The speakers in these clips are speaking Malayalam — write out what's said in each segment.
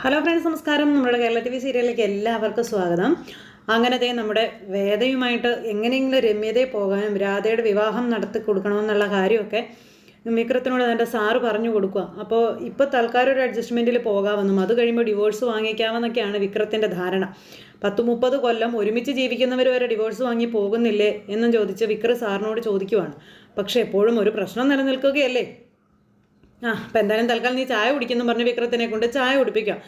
ഹലോ ഫ്രണ്ട്സ് നമസ്കാരം. നമ്മുടെ കേരള ടി വി സീരിയലിലേക്ക് എല്ലാവർക്കും സ്വാഗതം. അങ്ങനത്തെ നമ്മുടെ വേദയുമായിട്ട് എങ്ങനെയെങ്കിലും രമ്യതയെ പോകാനും രാധയുടെ വിവാഹം നടത്തി കൊടുക്കണമെന്നുള്ള കാര്യമൊക്കെ മിക്രത്തിനോട് എന്റെ സാറ് പറഞ്ഞു കൊടുക്കുക. അപ്പോൾ ഇപ്പോൾ തൽക്കാലം ഒരു അഡ്ജസ്റ്റ്മെന്റിൽ പോകാമെന്നും അത് കഴിയുമ്പോൾ ഡിവോഴ്സ് വാങ്ങിക്കാമെന്നൊക്കെയാണ് വിക്രത്തിന്റെ ധാരണ. പത്ത് മുപ്പത് കൊല്ലം ഒരുമിച്ച് ജീവിക്കുന്നവർ വരെ ഡിവോഴ്സ് വാങ്ങി പോകുന്നില്ലേ എന്നും ചോദിച്ച് വിക്ര സാറിനോട് ചോദിക്കുവാണ്. പക്ഷേ എപ്പോഴും ഒരു പ്രശ്നം നിലനിൽക്കുകയല്ലേ? ആ അപ്പം എന്തായാലും തൽക്കാലം നീ ചായ കുടിക്കുന്നു പറഞ്ഞ് വിക്രത്തിനെ കൊണ്ട് ചായ കുടിപ്പിക്കാം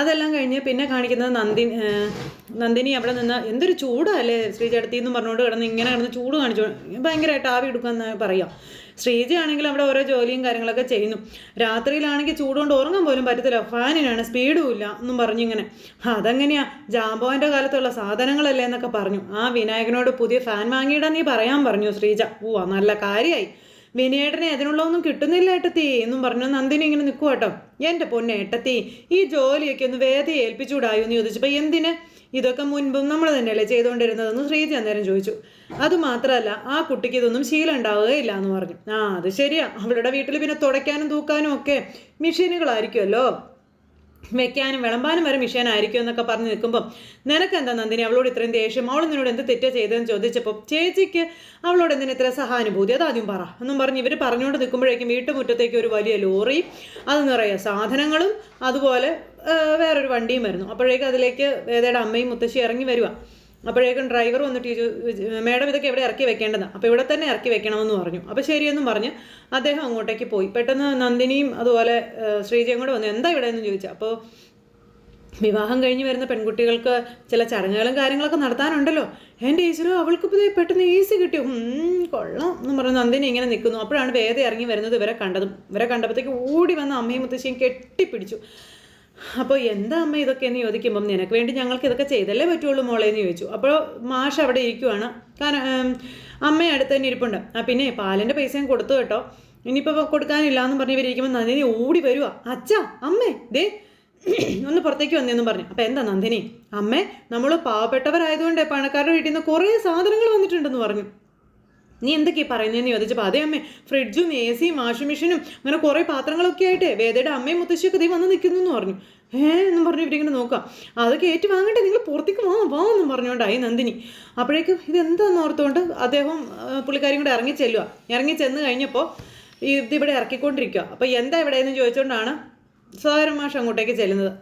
അതെല്ലാം കഴിഞ്ഞ് പിന്നെ കാണിക്കുന്നത് നന്ദിനി നന്ദിനി അവിടെ നിന്ന് എന്തൊരു ചൂടല്ലേ ശ്രീചേട്ടത്തി എന്ന് പറഞ്ഞുകൊണ്ട് കിടന്ന് ഇങ്ങനെ കിടന്ന് ചൂട് കാണിച്ചു. ഭയങ്കരമായിട്ട് ആവി എടുക്കുമെന്ന് പറയാം. ശ്രീജ ആണെങ്കിൽ അവിടെ ഓരോ ജോലിയും കാര്യങ്ങളൊക്കെ ചെയ്യുന്നു. രാത്രിയിലാണെങ്കിൽ ചൂടുകൊണ്ട് ഉറങ്ങാൻ പോലും പറ്റത്തില്ല. ഫാനിനാണ് സ്പീഡും ഇല്ല എന്നും പറഞ്ഞിങ്ങനെ അതെങ്ങനെയാ? ജാമ്പോന്റെ കാലത്തുള്ള സാധനങ്ങളല്ലേ എന്നൊക്കെ പറഞ്ഞു. ആ വിനായകനോട് പുതിയ ഫാൻ വാങ്ങിയിടാൻ നീ പറയാൻ പറഞ്ഞു ശ്രീജ. ഓ നല്ല കാര്യമായി വിനയേട്ടനെ അതിനുള്ള ഒന്നും കിട്ടുന്നില്ല ഏട്ടത്തി എന്നും പറഞ്ഞു നന്ദിനി ഇങ്ങനെ നിൽക്കുക കേട്ടോ എന്റെ പൊന്നെ ഏട്ടത്തി ഈ ജോലിയൊക്കെ ഒന്ന് വേദി ഏൽപ്പിച്ചുകൂടായോ എന്ന് ചോദിച്ചപ്പോൾ എന്തിന്? ഇതൊക്കെ മുൻപും നമ്മൾ തന്നെയല്ലേ ചെയ്തുകൊണ്ടിരുന്നതെന്ന് ശ്രീജി അന്നേരം ചോദിച്ചു. അതുമാത്രമല്ല ആ കുട്ടിക്ക് ഇതൊന്നും ശീലം ഉണ്ടാവുകയില്ല എന്ന് പറഞ്ഞു. ആ അത് ശരിയാ. അവളുടെ വീട്ടിൽ പിന്നെ തുടയ്ക്കാനും തൂക്കാനും ഒക്കെ മെഷീനുകളായിരിക്കുമല്ലോ വെക്കാനും വിളമ്പാനും വരെ മിഷീനായിരിക്കും എന്നൊക്കെ പറഞ്ഞ് നിൽക്കുമ്പം നിനക്കെന്താ നന്ദിനി? അവളോട് ഇത്രയും ദേഷ്യം. അവൾ നിന്നോട് എന്ത് തെറ്റാ ചെയ്തതെന്ന് ചോദിച്ചപ്പോൾ ചേച്ചിക്ക് അവളോട് എന്തിനു ഇത്ര സഹാനുഭൂതി? അതാദ്യം പറ. എന്നും പറഞ്ഞ് ഇവർ പറഞ്ഞുകൊണ്ട് നിൽക്കുമ്പോഴേക്കും വീട്ടുമുറ്റത്തേക്ക് ഒരു വലിയ ലോറി അത് നിറയെ സാധനങ്ങളും അതുപോലെ വേറൊരു വണ്ടിയും വരുന്നു. അപ്പോഴേക്കും അതിലേക്ക് വേദയുടെ അമ്മയും മുത്തശ്ശി ഇറങ്ങി വരുവാ. അപ്പോഴേക്കും ഡ്രൈവർ വന്നിട്ട് ചോദിച്ചു മേഡം ഇതൊക്കെ എവിടെ ഇറക്കി വെക്കേണ്ടതാണ് അപ്പോൾ ഇവിടെ തന്നെ ഇറക്കി വെക്കണമെന്ന് പറഞ്ഞു. അപ്പോൾ ശരിയെന്നും പറഞ്ഞ് അദ്ദേഹം അങ്ങോട്ടേക്ക് പോയി. പെട്ടെന്ന് നന്ദിനിയും അതുപോലെ ശ്രീജയും കൂടെ വന്നു. എന്താ ഇവിടെ? എന്ന് ചോദിച്ചു. അപ്പോൾ വിവാഹം കഴിഞ്ഞ് വരുന്ന പെൺകുട്ടികൾക്ക് ചില ചടങ്ങുകളും കാര്യങ്ങളൊക്കെ നടത്താനുണ്ടല്ലോ. എന്റെ ഈശ്വരോ അവൾക്ക് പുതിയ പെട്ടെന്ന് ഈസി കിട്ടി. കൊള്ളാം. എന്ന് പറഞ്ഞ് നന്ദിനി ഇങ്ങനെ നിൽക്കുന്നു. അപ്പോഴാണ് വേദ ഇറങ്ങി വരുന്നത് ഇവരെ കണ്ടതും. ഇവരെ കണ്ടപ്പോഴത്തേക്ക് ഓടി വന്ന അമ്മയും മുത്തശ്ശിയും കെട്ടിപ്പിടിച്ചു. അപ്പോൾ എന്താ അമ്മ ഇതൊക്കെ എന്ന് ചോദിക്കുമ്പം നിനക്ക് വേണ്ടി ഞങ്ങൾക്ക് ഇതൊക്കെ ചെയ്തല്ലേ പറ്റുള്ളൂ മോളെ എന്ന് ചോദിച്ചു. അപ്പോൾ മാഷ് അവിടെ ഇരിക്കുവാണ്. കാരണം അമ്മ അടുത്ത് തന്നെ ഇരിപ്പുണ്ട്. ആ പിന്നെ പാലിന്റെ പൈസയും കൊടുത്തു കേട്ടോ. ഇനിയിപ്പോൾ കൊടുക്കാനില്ല എന്ന് പറഞ്ഞ് ഇവരിക്കുമ്പോൾ നന്ദിനി ഓടി വരുവാ. അച്ഛാ അമ്മേ ദേ ഒന്ന് പുറത്തേക്ക് വന്നെന്നും പറഞ്ഞു. അപ്പോൾ എന്താ നന്ദിനി? അമ്മേ നമ്മൾ പാവപ്പെട്ടവരായതുകൊണ്ട് പണക്കാരുടെ വീട്ടിൽ നിന്ന് കുറേ സാധനങ്ങൾ വന്നിട്ടുണ്ടെന്ന് പറഞ്ഞു. നീ എന്തൊക്കെയാ പറയുന്നതെന്ന് ചോദിച്ചപ്പോൾ അതേ അമ്മേ ഫ്രിഡ്ജും എ സിയും വാഷിംഗ് മെഷീനും അങ്ങനെ കുറേ പാത്രങ്ങളൊക്കെ ആയിട്ട് വേദയുടെ അമ്മയും മുത്തശ്ശിയൊക്കെ ദേ വന്ന് നിൽക്കുന്നു എന്ന് പറഞ്ഞു. ഏ? എന്നും പറഞ്ഞു ഇവരിങ്ങനെ നോക്കാം. അതൊക്കെ ഏറ്റു വാങ്ങട്ടെ നിങ്ങൾ പുറത്തേക്ക് വാ വാ എന്നും പറഞ്ഞുകൊണ്ടായി നന്ദിനി. അപ്പോഴേക്കും ഇതെന്താന്ന് ഓർത്തുകൊണ്ട് അദ്ദേഹം പുള്ളിക്കാരും കൂടെ ഇറങ്ങി ചെല്ലുക ഇറങ്ങി ചെന്ന് കഴിഞ്ഞപ്പോൾ ഇതിവിടെ ഇറക്കിക്കൊണ്ടിരിക്കുക അപ്പോൾ എന്താ ഇവിടെ എന്ന് ചോദിച്ചുകൊണ്ടാണ് സാധാരണ മാഷ് അങ്ങോട്ടേക്ക് ചെല്ലുന്നത്.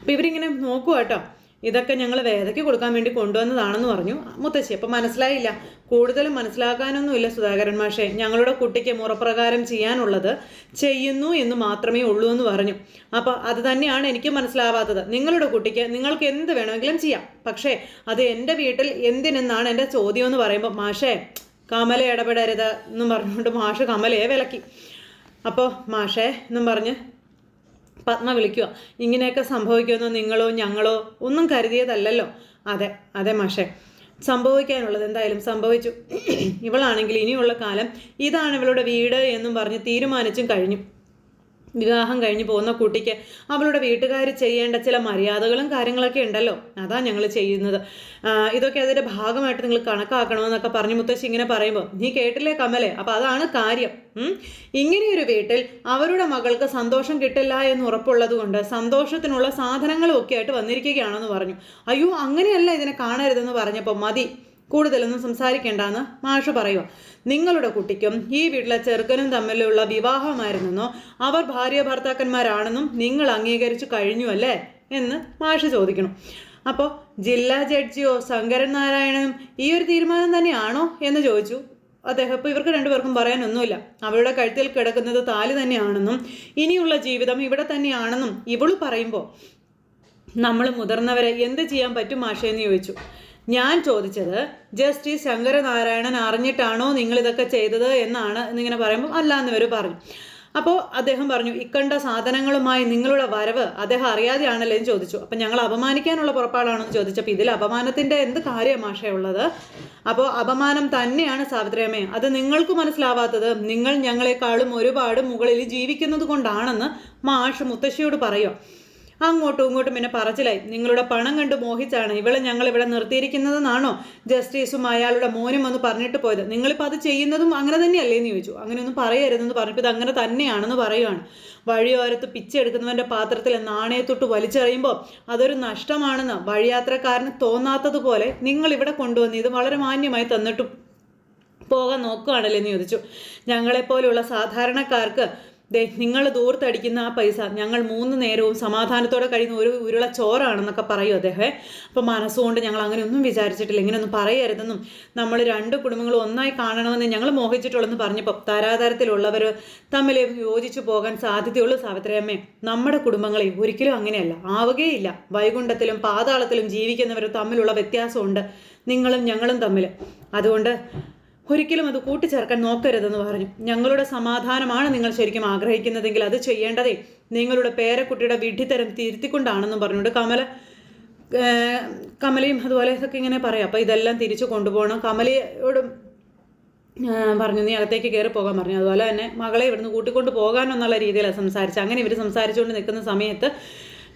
അപ്പോൾ ഇവരിങ്ങനെ നോക്കുക കേട്ടോ. ഇതൊക്കെ ഞങ്ങൾ വേദയ്ക്ക് കൊടുക്കാൻ വേണ്ടി കൊണ്ടുവന്നതാണെന്ന് പറഞ്ഞു. മുത്തശ്ശി അപ്പം മനസ്സിലായില്ല. കൂടുതലും മനസ്സിലാക്കാനൊന്നുമില്ല സുധാകരൻ മാഷെ. ഞങ്ങളുടെ കുട്ടിക്ക് മുറപ്രകാരം ചെയ്യാനുള്ളത് ചെയ്യുന്നു എന്ന് മാത്രമേ ഉള്ളൂ എന്ന് പറഞ്ഞു. അപ്പോൾ അത് തന്നെയാണ് എനിക്ക് മനസ്സിലാവാത്തത്. നിങ്ങളുടെ കുട്ടിക്ക് നിങ്ങൾക്ക് എന്ത് വേണമെങ്കിലും ചെയ്യാം. പക്ഷേ അത് എന്റെ വീട്ടിൽ എന്തിനെന്നാണ് എന്റെ ചോദ്യം എന്ന് പറയുമ്പോൾ മാഷേ കമല ഇടപെടരുത് എന്നും പറഞ്ഞുകൊണ്ട് മാഷ് കമലയെ വിലക്കി. അപ്പോൾ മാഷേ എന്നും പറഞ്ഞ് പത്മ വിളിക്കുക ഇങ്ങനെയൊക്കെ സംഭവിക്കുമെന്ന് നിങ്ങളോ ഞങ്ങളോ ഒന്നും കരുതിയതല്ലല്ലോ? അതെ അതെ മാഷെ. സംഭവിക്കാനുള്ളത് എന്തായാലും സംഭവിച്ചു. ഇവളാണെങ്കിൽ ഇനിയുള്ള കാലം ഇതാണ് ഇവളുടെ വീട് എന്നും പറഞ്ഞ് തീരുമാനിച്ചും കഴിഞ്ഞു. വിവാഹം കഴിഞ്ഞ് പോകുന്ന കുട്ടിക്ക് അവളുടെ വീട്ടുകാർ ചെയ്യേണ്ട ചില മര്യാദകളും കാര്യങ്ങളൊക്കെ ഉണ്ടല്ലോ. അതാ ഞങ്ങൾ ചെയ്യുന്നത്. ഇതൊക്കെ അതിന്റെ ഭാഗമായിട്ട് നിങ്ങൾ കണക്കാക്കണമെന്നൊക്കെ പറഞ്ഞു മുത്തശ്ശി ഇങ്ങനെ പറയുമ്പോൾ നീ കേട്ടില്ലേ കമലേ? അപ്പം അതാണ് കാര്യം? ഇങ്ങനെയൊരു വീട്ടിൽ അവരുടെ മകൾക്ക് സന്തോഷം കിട്ടില്ല എന്ന് ഉറപ്പുള്ളത് കൊണ്ട് സന്തോഷത്തിനുള്ള സാധനങ്ങളും ഒക്കെ ആയിട്ട് വന്നിരിക്കുകയാണെന്ന് പറഞ്ഞു. അയ്യോ അങ്ങനെയല്ല ഇതിനെ കാണരുതെന്ന് പറഞ്ഞപ്പോൾ മതി. കൂടുതലൊന്നും സംസാരിക്കേണ്ടെന്ന് മാഷ പറയുക നിങ്ങളുടെ കുട്ടിക്കും ഈ വീട്ടിലെ ചെറുക്കനും തമ്മിലുള്ള വിവാഹമായിരുന്നെന്നോ അവർ ഭാര്യ ഭർത്താക്കന്മാരാണെന്നും നിങ്ങൾ അംഗീകരിച്ചു കഴിഞ്ഞു അല്ലേ എന്ന് മാഷ ചോദിക്കണം. അപ്പോൾ ജില്ലാ ജഡ്ജിയോ ശങ്കരൻ നാരായണനും ഈ ഒരു തീരുമാനം തന്നെയാണോ എന്ന് ചോദിച്ചു. അദ്ദേഹം ഇപ്പോൾ ഇവർക്ക് രണ്ടുപേർക്കും പറയാനൊന്നുമില്ല. അവളുടെ കഴുത്തിൽ കിടക്കുന്നത് താലി തന്നെയാണെന്നും ഇനിയുള്ള ജീവിതം ഇവിടെ തന്നെയാണെന്നും ഇവൾ പറയുമ്പോൾ നമ്മൾ മുതിർന്നവരെ എന്ത് ചെയ്യാൻ പറ്റും മാഷേന്ന് ചോദിച്ചു. ഞാൻ ചോദിച്ചത് ജസ്റ്റിസ് ശങ്കരനാരായണൻ അറിഞ്ഞിട്ടാണോ നിങ്ങൾ ഇതൊക്കെ ചെയ്തത്? എന്നാണ് എന്നിങ്ങനെ പറയുമ്പോൾ അല്ല എന്നിവർ പറഞ്ഞു. അപ്പോൾ അദ്ദേഹം പറഞ്ഞു ഇക്കണ്ട സാധനങ്ങളുമായി നിങ്ങളുടെ വരവ് അദ്ദേഹം അറിയാതെയാണല്ലേ? എന്ന് ചോദിച്ചു. അപ്പം ഞങ്ങൾ അപമാനിക്കാനുള്ള പുറപ്പാടാണെന്ന് ചോദിച്ചപ്പോൾ ഇതിൽ അപമാനത്തിന്റെ എന്ത് കാര്യമാഷയുള്ളത് അപ്പോൾ അപമാനം തന്നെയാണ് സാവിത്രിയമ്മേ അത് നിങ്ങൾക്ക് മനസ്സിലാവാത്തത് നിങ്ങൾ ഞങ്ങളെക്കാളും ഒരുപാട് മുകളിൽ ജീവിക്കുന്നത് കൊണ്ടാണെന്ന് മാഷ് മുത്തശ്ശിയോട് പറയുക അങ്ങോട്ടും ഇങ്ങോട്ടും പിന്നെ പറച്ചിലായി. നിങ്ങളുടെ പണം കണ്ട് മോഹിച്ചാണ് ഇവളെ ഞങ്ങൾ ഇവിടെ നിർത്തിയിരിക്കുന്നതെന്നാണോ ജസ്റ്റിസും അയാളുടെ മോനും വന്ന് പറഞ്ഞിട്ട് പോയത്? നിങ്ങളിപ്പോൾ അത് ചെയ്യുന്നതും അങ്ങനെ തന്നെയല്ലേ എന്ന് ചോദിച്ചു. അങ്ങനെയൊന്നും പറയരുതെന്ന് പറഞ്ഞപ്പോൾ ഇത് അങ്ങനെ തന്നെയാണെന്ന് പറയുവാണ്. വഴിയോരത്ത് പിച്ചെടുക്കുന്നവന്റെ പാത്രത്തിൽ നാണയത്തൊട്ട് വലിച്ചെറിയുമ്പോൾ അതൊരു നഷ്ടമാണെന്ന് വഴിയാത്രക്കാരന് തോന്നാത്തതുപോലെ നിങ്ങൾ ഇവിടെ കൊണ്ടുവന്ന് ഇത് വളരെ മാന്യമായി തന്നിട്ട് പോകാൻ നോക്കുകയാണല്ലേ എന്ന് ചോദിച്ചു. ഞങ്ങളെപ്പോലെയുള്ള സാധാരണക്കാർക്ക് ദേ നിങ്ങൾ ദൂർത്തടിക്കുന്ന ആ പൈസ ഞങ്ങൾ മൂന്ന് നേരവും സമാധാനത്തോടെ കഴിയുന്ന ഒരു ഉരുള ചോറാണെന്നൊക്കെ പറയും അദ്ദേഹം. അപ്പോൾ മനസ്സുകൊണ്ട് ഞങ്ങൾ അങ്ങനെയൊന്നും വിചാരിച്ചിട്ടില്ല ഇങ്ങനെയൊന്നും പറയരുതെന്നും നമ്മൾ രണ്ട് കുടുംബങ്ങൾ ഒന്നായി കാണണമെന്ന് ഞങ്ങൾ മോഹിച്ചിട്ടുള്ളെന്ന് പറഞ്ഞപ്പോൾ താരാതാരത്തിലുള്ളവർ തമ്മിൽ യോജിച്ചു പോകാൻ സാധ്യതയുള്ളൂ സാവിത്രിയമ്മേ. നമ്മുടെ കുടുംബങ്ങളെ ഒരിക്കലും അങ്ങനെയല്ല ആവുകയില്ല. വൈകുണ്ഠത്തിലും പാതാളത്തിലും ജീവിക്കുന്നവർ തമ്മിലുള്ള വ്യത്യാസമുണ്ട്. നിങ്ങളും ഞങ്ങളും തമ്മിൽ. അതുകൊണ്ട് ഒരിക്കലും അത് കൂട്ടിച്ചേർക്കാൻ നോക്കരുതെന്ന് പറഞ്ഞു. ഞങ്ങളുടെ സമാധാനമാണ് നിങ്ങൾ ശരിക്കും ആഗ്രഹിക്കുന്നതെങ്കിൽ അത് ചെയ്യേണ്ടതേ. നിങ്ങളുടെ പേരക്കുട്ടിയുടെ വിഡ്ഢിത്തരം തിരുത്തിക്കൊണ്ടാണെന്നും പറഞ്ഞുകൊണ്ട് കമല കമലയും അതുപോലെ ഇതൊക്കെ ഇങ്ങനെ പറയാം. അപ്പോൾ ഇതെല്ലാം തിരിച്ചു കൊണ്ടുപോകണം. കമലയോട് പറഞ്ഞു നീ അകത്തേക്ക് കയറി പോകാൻ പറഞ്ഞു. അതുപോലെ തന്നെ മകളെ ഇവിടുന്ന് കൂട്ടിക്കൊണ്ട് പോകാനെന്നുള്ള രീതിയിലാണ് സംസാരിച്ചത്. അങ്ങനെ ഇവർ സംസാരിച്ചുകൊണ്ട് നിൽക്കുന്ന സമയത്ത്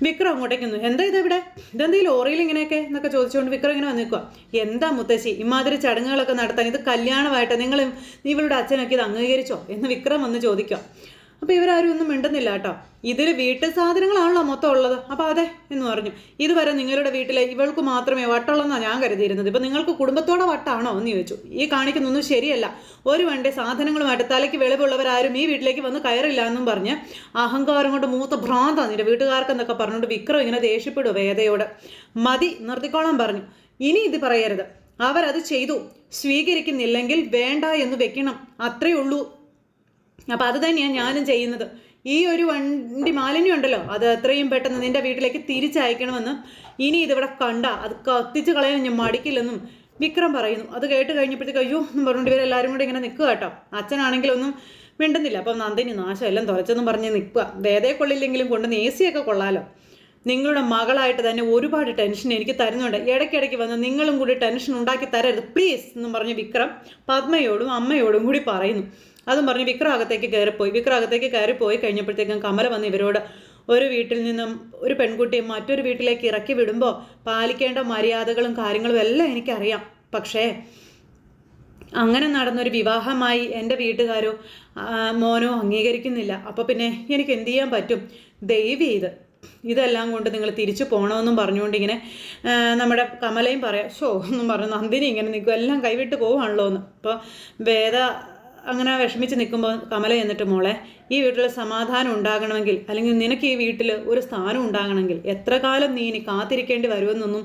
വിക്രം അങ്ങോട്ടേക്ക് വന്നു. എന്താ ഇതെവിടെ ഇതെന്താ ഈ ലോറിയിൽ ഇങ്ങനെയൊക്കെ എന്നൊക്കെ ചോദിച്ചുകൊണ്ട് വിക്രം ഇങ്ങനെ നിൽക്കുക എന്താ മുത്തശ്ശി? ഇമാതിരി ചടങ്ങുകളൊക്കെ നടത്താൻ ഇത് കല്യാണമായിട്ട് നിങ്ങൾ ഇവളുടെ അച്ഛനൊക്കെ ഇത് അംഗീകരിച്ചോ? എന്ന് വിക്രം വന്ന് ചോദിക്കുക അപ്പോൾ ഇവരാരും ഒന്നും മിണ്ടുന്നില്ല കേട്ടോ. ഇതിൽ വീട്ടു സാധനങ്ങളാണല്ലോ മൊത്തം ഉള്ളത്. അപ്പോൾ അതെ എന്ന് പറഞ്ഞു. ഇതുവരെ നിങ്ങളുടെ വീട്ടിലെ ഇവൾക്ക് മാത്രമേ വട്ടുള്ളെന്നാണ് ഞാൻ കരുതിയിരുന്നത്. ഇപ്പോൾ നിങ്ങൾക്ക് കുടുംബത്തോടെ വട്ടാണോ എന്ന് ചോദിച്ചു. ഈ കാണിക്കുന്നൊന്നും ശരിയല്ല. ഒരു വണ്ടി സാധനങ്ങളുമായിട്ട് തലയ്ക്ക് വെളിവുള്ളവരാരും ഈ വീട്ടിലേക്ക് വന്ന് കയറില്ല എന്നും പറഞ്ഞ് അഹങ്കാരം കൊണ്ട് മൂത്ത ഭ്രാന്താണ് നിന്റെ വീട്ടുകാർക്കെന്നൊക്കെ പറഞ്ഞുകൊണ്ട് വിക്രം ഇങ്ങനെ ദേഷ്യപ്പെടും വേദയോട്. മതി നിർത്തിക്കോളാൻ പറഞ്ഞു. ഇനി ഇത് പറയരുത്. അവരത് ചെയ്തു. സ്വീകരിക്കുന്നില്ലെങ്കിൽ വേണ്ട എന്ന് വെക്കണം. അത്രയേ ഉള്ളൂ. അപ്പം അത് തന്നെയാണ് ഞാനും ചെയ്യുന്നത്. ഈ ഒരു വണ്ടി മാലിന്യം ഉണ്ടല്ലോ അത് എത്രയും പെട്ടെന്ന് നിന്റെ വീട്ടിലേക്ക് തിരിച്ചയക്കണമെന്ന് ഇനി ഇതിവിടെ കണ്ട അത് കത്തിച്ച് കളയാൻ ഞാൻ മടിക്കില്ലെന്നും വിക്രം പറയുന്നു. അത് കേട്ട് കഴിഞ്ഞപ്പോഴത്തേക്ക് അയ്യോ എന്നും പറഞ്ഞുകൊണ്ട് ഇവരെല്ലാവരും കൂടി ഇങ്ങനെ നിൽക്കുക കേട്ടോ. അച്ഛനാണെങ്കിലൊന്നും മിണ്ടുന്നില്ല. അപ്പം നന്ദിനി നാശം എല്ലാം തുറച്ചെന്നും പറഞ്ഞ് നിൽക്കുക. വേദയെ കൊള്ളില്ലെങ്കിലും കൊണ്ടുവന്ന് എ സിയൊക്കെ കൊള്ളാലോ. നിങ്ങളുടെ മകളായിട്ട് തന്നെ ഒരുപാട് ടെൻഷൻ എനിക്ക് തരുന്നുണ്ട്. ഇടയ്ക്കിടയ്ക്ക് വന്ന് നിങ്ങളും കൂടി ടെൻഷൻ ഉണ്ടാക്കി തരരുത്. പ്ലീസ് എന്നും പറഞ്ഞ് വിക്രം പത്മയോടും അമ്മയോടും കൂടി പറയുന്നു. അതും പറഞ്ഞ് വിക്രാഗത്തേക്ക് കയറിപ്പോയി. വിക്രാഗത്തേക്ക് കയറിപ്പോയി കഴിഞ്ഞപ്പോഴത്തേക്കും കമല വന്ന് ഇവരോട് ഒരു വീട്ടിൽ നിന്നും ഒരു പെൺകുട്ടിയെ മറ്റൊരു വീട്ടിലേക്ക് ഇറക്കി വിടുമ്പോൾ പാലിക്കേണ്ട മര്യാദകളും കാര്യങ്ങളും എല്ലാം എനിക്കറിയാം. പക്ഷേ അങ്ങനെ നടന്നൊരു വിവാഹമായി എന്റെ വീട്ടുകാരോ മോനോ അംഗീകരിക്കുന്നില്ല. അപ്പോൾ പിന്നെ എനിക്ക് എന്ത് ചെയ്യാൻ പറ്റും? ദൈവം ഇത്. ഇതെല്ലാം കൊണ്ട് നിങ്ങൾ തിരിച്ചു പോകണമെന്നും പറഞ്ഞുകൊണ്ട് ഇങ്ങനെ നമ്മുടെ കമലയും പറയാം ഷോ എന്നും പറഞ്ഞു നന്ദിനി ഇങ്ങനെ നിൽക്കും എല്ലാം കൈവിട്ട് പോവാണല്ലോ എന്ന് അപ്പോൾ വേദ അങ്ങനെ വിഷമിച്ച് നിൽക്കുമ്പോൾ കമല എന്നിട്ട് മോളെ ഈ വീട്ടിൽ സമാധാനം ഉണ്ടാകണമെങ്കിൽ അല്ലെങ്കിൽ നിനക്ക് ഈ വീട്ടിൽ ഒരു സ്ഥാനം ഉണ്ടാകണമെങ്കിൽ എത്ര കാലം നീ ഇനി കാത്തിരിക്കേണ്ടി വരുമെന്നൊന്നും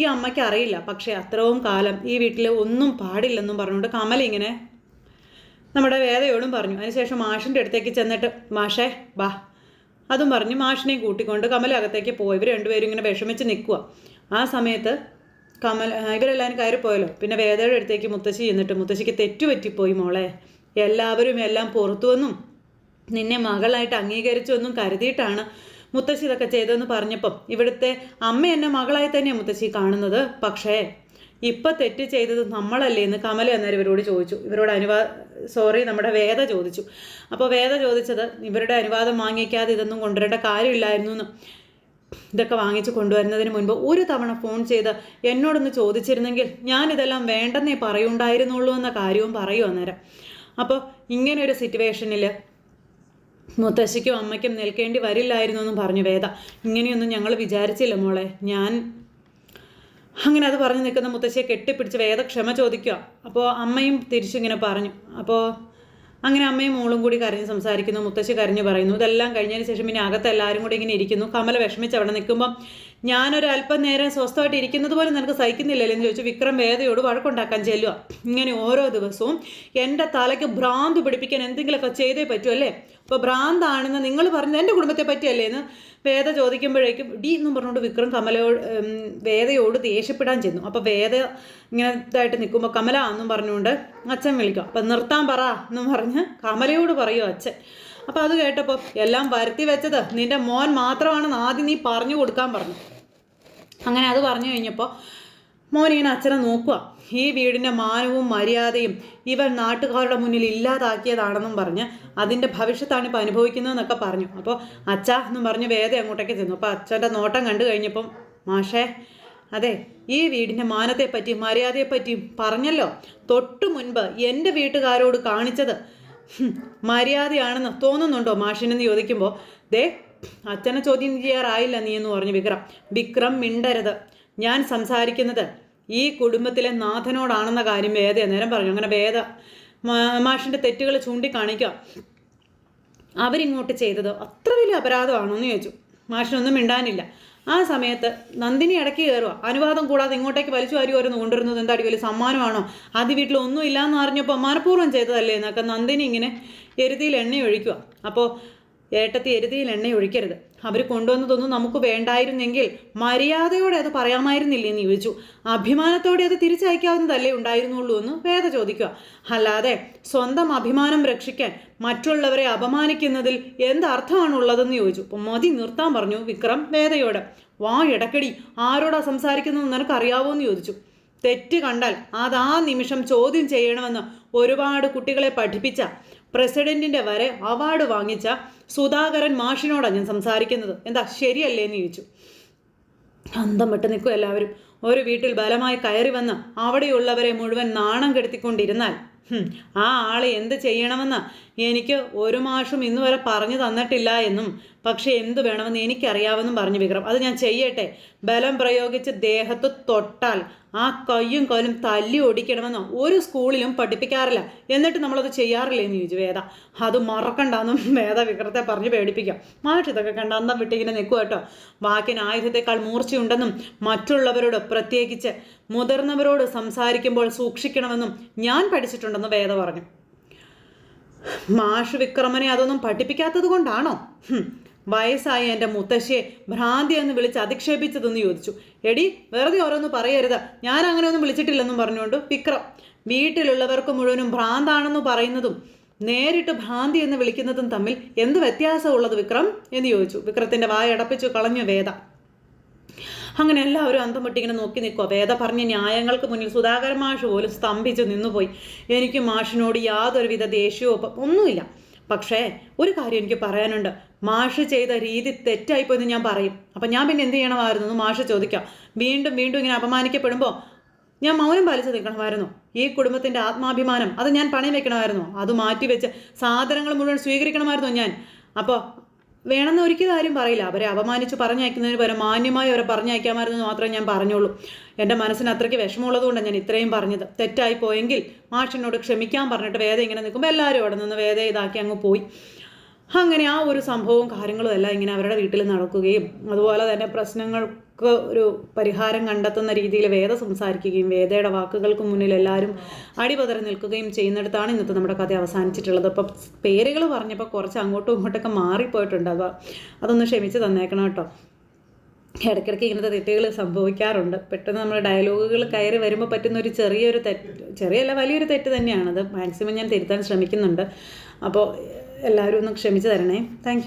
ഈ അമ്മയ്ക്ക് അറിയില്ല. പക്ഷേ അത്രയും കാലം ഈ വീട്ടിൽ ഒന്നും പാടില്ലെന്നും പറഞ്ഞുകൊണ്ട് കമല ഇങ്ങനെ നമ്മുടെ വേദയോടും പറഞ്ഞു. അതിനുശേഷം മാഷിന്റെ അടുത്തേക്ക് ചെന്നിട്ട് മാഷേ ബാ അതും പറഞ്ഞ് മാഷിനെയും കൂട്ടിക്കൊണ്ട് കമല അകത്തേക്ക് പോയി. ഇവർ രണ്ടുപേരും ഇങ്ങനെ വിഷമിച്ച് നിൽക്കുക ആ സമയത്ത് കമൽ ഇവരെല്ലാവരും കയറിപ്പോയല്ലോ. പിന്നെ വേദയുടെ അടുത്തേക്ക് മുത്തശ്ശി ചെന്നിട്ട് മുത്തശ്ശിക്ക് തെറ്റുപറ്റിപ്പോയി മോളെ. എല്ലാവരും എല്ലാം പുറത്തുവന്നും നിന്നെ മകളായിട്ട് അംഗീകരിച്ചു എന്നും കരുതിയിട്ടാണ് മുത്തശ്ശി ഇതൊക്കെ ചെയ്തതെന്ന് പറഞ്ഞപ്പം ഇവിടുത്തെ അമ്മ എന്നെ മകളായി തന്നെയാണ് മുത്തശ്ശി കാണുന്നത്. പക്ഷേ ഇപ്പം തെറ്റ് ചെയ്തത് നമ്മളല്ലേ എന്ന് കമല എന്നേരം ഇവരോട് ചോദിച്ചു. ഇവരോട് അനുവാ സോറി നമ്മുടെ വേദ ചോദിച്ചു. അപ്പോൾ വേദ ചോദിച്ചത് ഇവരുടെ അനുവാദം വാങ്ങിക്കാതെ ഇതൊന്നും കൊണ്ടുവരേണ്ട കാര്യമില്ലായിരുന്നു എന്ന്. ഇതൊക്കെ വാങ്ങിച്ച് കൊണ്ടുവരുന്നതിന് മുൻപ് ഒരു തവണ ഫോൺ ചെയ്ത് എന്നോടൊന്ന് ചോദിച്ചിരുന്നെങ്കിൽ ഞാനിതെല്ലാം വേണ്ടെന്നേ പറയുണ്ടായിരുന്നുള്ളൂ എന്ന കാര്യവും പറയൂ അന്നേരം. അപ്പോൾ ഇങ്ങനെ ഒരു സിറ്റുവേഷനിൽ മുത്തശ്ശിക്കും അമ്മയ്ക്കും നിൽക്കേണ്ടി വരില്ലായിരുന്നു എന്നും പറഞ്ഞു വേദ. ഇങ്ങനെയൊന്നും ഞങ്ങൾ വിചാരിച്ചില്ല മോളെ. ഞാൻ അങ്ങനെ അത് പറഞ്ഞു നിൽക്കുന്ന മുത്തശ്ശിയെ കെട്ടിപ്പിടിച്ച് വേദ ക്ഷമ ചോദിക്കുക. അപ്പോൾ അമ്മയും തിരിച്ചിങ്ങനെ പറഞ്ഞു. അപ്പോൾ അങ്ങനെ അമ്മയും മോളും കൂടി കരഞ്ഞ് സംസാരിക്കുന്നു മുത്തശ്ശി കരഞ്ഞു പറയുന്നു ഇതെല്ലാം കഴിഞ്ഞതിന് ശേഷം പിന്നെ അകത്ത് എല്ലാവരും കൂടി ഇങ്ങനെ ഇരിക്കുന്നു. കമല വിഷമിച്ച് അവിടെ നിൽക്കുമ്പം ഞാനൊരു അല്പം നേരം സ്വസ്ഥമായിട്ട് ഇരിക്കുന്നത് പോലെ നിനക്ക് സഹിക്കുന്നില്ലല്ലോ എന്ന് ചോദിച്ചു വിക്രം വേദയോട് വഴക്കുണ്ടാക്കാൻ ചെല്ലുക ഇങ്ങനെ ഓരോ ദിവസവും എന്റെ തലയ്ക്ക് ഭ്രാന്ത് പിടിപ്പിക്കാൻ എന്തെങ്കിലുമൊക്കെ ചെയ്തേ പറ്റൂ അല്ലേ? അപ്പോൾ ഭ്രാന്താണെന്ന് നിങ്ങൾ പറഞ്ഞത് എന്റെ കുടുംബത്തെ പറ്റിയല്ലേ എന്ന് വേദ ചോദിക്കുമ്പോഴേക്കും ഡി എന്നും പറഞ്ഞുകൊണ്ട് വിക്രം കമലയോട് വേദയോട് ദേഷ്യപ്പെടാൻ ചെന്നു. അപ്പോൾ വേദ ഇങ്ങനെ ഇതായിട്ട് നിൽക്കുമ്പോൾ കമല എന്നും പറഞ്ഞുകൊണ്ട് അച്ഛൻ വിളിക്കും. അപ്പം നിർത്താൻ പറ എന്നും പറഞ്ഞ് കമലയോട് പറയൂ അച്ഛൻ. അപ്പോൾ അത് കേട്ടപ്പോൾ എല്ലാം വരുത്തി വെച്ചത് നിന്റെ മോൻ മാത്രമാണെന്ന് ആദ്യം നീ പറഞ്ഞു കൊടുക്കാൻ പറഞ്ഞു. അങ്ങനെ അത് പറഞ്ഞു കഴിഞ്ഞപ്പോൾ മോൻ ഇങ്ങനെ അച്ഛനെ നോക്കുക ഈ വീടിന്റെ മാനവും മര്യാദയും ഇവൻ നാട്ടുകാരുടെ മുന്നിൽ ഇല്ലാതാക്കിയതാണെന്നും പറഞ്ഞ് അതിന്റെ ഭവിഷ്യത്താണ് ഇപ്പോൾ അനുഭവിക്കുന്നതെന്നൊക്കെ പറഞ്ഞു. അപ്പോൾ അച്ഛ എന്നും പറഞ്ഞ് വേദ അങ്ങോട്ടേക്ക് ചെന്നു. അപ്പോൾ അച്ഛന്റെ നോട്ടം കണ്ടു കഴിഞ്ഞപ്പം മാഷേ അതെ ഈ വീടിന്റെ മാനത്തെപ്പറ്റിയും മര്യാദയെപ്പറ്റിയും പറഞ്ഞല്ലോ. തൊട്ടു മുൻപ് എന്റെ വീട്ടുകാരോട് കാണിച്ചത് മര്യാദയാണെന്ന് തോന്നുന്നുണ്ടോ മാഷിനെന്ന് ചോദിക്കുമ്പോൾ ദേ അച്ഛനെ ചോദ്യം ചെയ്യാറായില്ല നീ എന്ന് പറഞ്ഞു വിക്രം. വിക്രം മിണ്ടരുത്. ഞാൻ സംസാരിക്കുന്നത് ഈ കുടുംബത്തിലെ നാഥനോടാണെന്ന കാര്യം വേദ നേരം പറഞ്ഞു. അങ്ങനെ വേദ മാഷിന്റെ തെറ്റുകൾ ചൂണ്ടിക്കാണിക്കുക അവരിങ്ങോട്ട് ചെയ്തത് അത്ര വലിയ അപരാധമാണോ എന്ന് ചോദിച്ചു. മാഷിനൊന്നും മിണ്ടാനില്ല. ആ സമയത്ത് നന്ദിനി ഇടയ്ക്ക് കയറുക അനുവാദം കൂടാതെ ഇങ്ങോട്ടേക്ക് വലിച്ചു വാരി ഓരോന്ന് കൊണ്ടുവരുന്നത് എന്താ വലിയ സമ്മാനമാണോ? അത് വീട്ടിൽ ഒന്നും ഇല്ലാന്ന് അറിഞ്ഞപ്പോൾ മനഃപൂർവം ചെയ്തതല്ലേ എന്നൊക്കെ നന്ദിനി ഇങ്ങനെ എരുതിയിൽ എണ്ണ ഒഴിക്കുക അപ്പോൾ ഏട്ടത്തി എരുതിയിൽ എണ്ണ ഒഴിക്കരുത്. അവർ കൊണ്ടുവന്നതൊന്നും നമുക്ക് വേണ്ടായിരുന്നെങ്കിൽ മര്യാദയോടെ അത് പറയാമായിരുന്നില്ലേ എന്ന് ചോദിച്ചു. അഭിമാനത്തോടെ അത് തിരിച്ചയക്കാവുന്നതല്ലേ ഉണ്ടായിരുന്നുള്ളൂ എന്ന് വേദ ചോദിക്കുക. അല്ലാതെ സ്വന്തം അഭിമാനം രക്ഷിക്കാൻ മറ്റുള്ളവരെ അപമാനിക്കുന്നതിൽ എന്തർത്ഥമാണുള്ളതെന്ന് ചോദിച്ചു. മതി നിർത്താൻ പറഞ്ഞു വിക്രം വേദയോട്. വാ ഇടക്കടി ആരോടാ സംസാരിക്കുന്നത് നിനക്ക് അറിയാവോ എന്ന് ചോദിച്ചു. തെറ്റ് കണ്ടാൽ അത് നിമിഷം ചോദ്യം ചെയ്യണമെന്ന് ഒരുപാട് കുട്ടികളെ പഠിപ്പിച്ച പ്രസിഡന്റിന്റെ വരെ അവാർഡ് വാങ്ങിച്ച സുധാകരൻ മാഷിനോടാണ് ഞാൻ സംസാരിക്കുന്നത്. എന്താ ശരിയല്ലേ എന്ന് ചോദിച്ചു. അന്തം വിട്ട് നിൽക്കും എല്ലാവരും. ഒരു വീട്ടിൽ ബലമായി കയറി വന്ന് അവിടെയുള്ളവരെ മുഴുവൻ നാണം കെടുത്തിക്കൊണ്ടിരുന്നാൽ ആ ആളെ എന്ത് ചെയ്യണമെന്ന് എനിക്ക് ഒരു മാഷും ഇന്ന് വരെ പറഞ്ഞു തന്നിട്ടില്ല എന്നും പക്ഷേ എന്ത് വേണമെന്ന് എനിക്കറിയാമെന്നും പറഞ്ഞു വിക്രം. അത് ഞാൻ ചെയ്യട്ടെ? ബലം പ്രയോഗിച്ച് ദേഹത്ത് തൊട്ടാൽ ആ കയ്യും കോലും തല്ലി ഓടിക്കണമെന്നോ? ഒരു സ്കൂളിലും പഠിപ്പിക്കാറില്ല. എന്നിട്ട് നമ്മളത് ചെയ്യാറില്ല എന്ന് ചോദിച്ചു വേദ. അത് മറക്കണ്ടെന്നും വേദ വിക്രത്തെ പറഞ്ഞ് പേടിപ്പിക്കാം. മാഷ് ഇതൊക്കെ കണ്ട അന്തം വിട്ടിങ്ങനെ നിൽക്കുക കേട്ടോ. വാക്കിന് ആയുധത്തെക്കാൾ മൂർച്ചയുണ്ടെന്നും മറ്റുള്ളവരോട് പ്രത്യേകിച്ച് മുതിർന്നവരോട് സംസാരിക്കുമ്പോൾ സൂക്ഷിക്കണമെന്നും ഞാൻ പഠിച്ചിട്ടുണ്ടെന്ന് വേദ പറഞ്ഞു. മാഷ് വിക്രമനെ അതൊന്നും പഠിപ്പിക്കാത്തത് കൊണ്ടാണോ? വയസ്സായ എന്റെ മുത്തശ്ശിയെ ഭ്രാന്തി എന്ന് വിളിച്ച് അധിക്ഷേപിച്ചതെന്ന് ചോദിച്ചു. എടി വെറുതെ ഓരോന്ന് പറയരുത്. ഞാൻ അങ്ങനെ ഒന്നും വിളിച്ചിട്ടില്ലെന്നും പറഞ്ഞുകൊണ്ട് വിക്രം വീട്ടിലുള്ളവർക്ക് മുഴുവനും ഭ്രാന്താണെന്ന് പറയുന്നതും നേരിട്ട് ഭ്രാന്തി എന്ന് വിളിക്കുന്നതും തമ്മിൽ എന്ത് വ്യത്യാസമുള്ളത് വിക്രം? എന്ന് ചോദിച്ചു. വിക്രത്തിന്റെ വായ അടപ്പിച്ചു കളഞ്ഞു വേദ. അങ്ങനെ എല്ലാവരും അന്തം വിട്ടിങ്ങനെ നോക്കി നിൽക്കുക വേദ പറഞ്ഞ ന്യായങ്ങൾക്ക് മുന്നിൽ സുധാകരൻ മാഷ് പോലും സ്തംഭിച്ച് നിന്നുപോയി. എനിക്ക് മാഷിനോട് യാതൊരുവിധ ദേഷ്യവും ഒന്നുമില്ല. പക്ഷേ ഒരു കാര്യം എനിക്ക് പറയാനുണ്ട്. മാഷ് ചെയ്ത രീതി തെറ്റായിപ്പോയെന്ന് ഞാൻ പറയും. അപ്പം ഞാൻ പിന്നെ എന്ത് ചെയ്യണമായിരുന്നു? എന്ന് മാഷ് ചോദിക്കാം. വീണ്ടും വീണ്ടും ഇങ്ങനെ അപമാനിക്കപ്പെടുമ്പോൾ ഞാൻ മൗനം പാലിച്ച് നിൽക്കണമായിരുന്നു. ഈ കുടുംബത്തിന്റെ ആത്മാഭിമാനം അത് ഞാൻ പണയം വെക്കണമായിരുന്നു. അത് മാറ്റിവെച്ച് സാധനങ്ങൾ മുഴുവൻ സ്വീകരിക്കണമായിരുന്നു ഞാൻ. അപ്പോൾ വേണമെന്ന് ഒരിക്കലും ആരും പറയില്ല. അവരെ അപമാനിച്ച് പറഞ്ഞയക്കുന്നതിന് പകരം മാന്യമായി അവരെ പറഞ്ഞയക്കാമായിരുന്നു മാത്രമേ ഞാൻ പറഞ്ഞുള്ളൂ. എന്റെ മനസ്സിന് അത്രയ്ക്ക് വിഷമമുള്ളതുകൊണ്ടാണ് ഞാൻ ഇത്രയും പറഞ്ഞത്. തെറ്റായി പോയെങ്കിൽ മാഷിനോട് ക്ഷമിക്കാൻ പറഞ്ഞിട്ട് വേദ ഇങ്ങനെ നിൽക്കുമ്പോൾ എല്ലാവരും അവിടെ നിന്ന് വേദ ഇതാക്കി അങ്ങ് പോയി. അങ്ങനെ ആ ഒരു സംഭവവും കാര്യങ്ങളും എല്ലാം ഇങ്ങനെ അവരുടെ വീട്ടിൽ നടക്കുകയും അതുപോലെ തന്നെ പ്രശ്നങ്ങൾക്ക് ഒരു പരിഹാരം കണ്ടെത്തുന്ന രീതിയിൽ വേദ സംസാരിക്കുകയും വേദയുടെ വാക്കുകൾക്ക് മുന്നിൽ എല്ലാവരും അടിപതറി നിൽക്കുകയും ചെയ്യുന്നിടത്താണ് ഇന്നത്തെ നമ്മുടെ കഥ അവസാനിച്ചിട്ടുള്ളത്. അപ്പം പേരുകൾ പറഞ്ഞപ്പോൾ കുറച്ച് അങ്ങോട്ടും ഇങ്ങോട്ടൊക്കെ മാറിപ്പോയിട്ടുണ്ട്. അപ്പോൾ അതൊന്ന് ക്ഷമിച്ച് തന്നേക്കണം കേട്ടോ. ഇടയ്ക്കിടയ്ക്ക് ഇങ്ങനത്തെ തെറ്റുകൾ സംഭവിക്കാറുണ്ട്. പെട്ടെന്ന് നമ്മൾ ഡയലോഗുകൾ കയറി വരുമ്പോൾ പറ്റുന്ന ഒരു ചെറിയൊരു തെറ്റ് ചെറിയല്ല വലിയൊരു തെറ്റ് തന്നെയാണത് മാക്സിമം ഞാൻ തിരുത്താൻ ശ്രമിക്കുന്നുണ്ട്. അപ്പോൾ എല്ലാവരും ഒന്ന് ക്ഷമിച്ച് തരണേ. താങ്ക്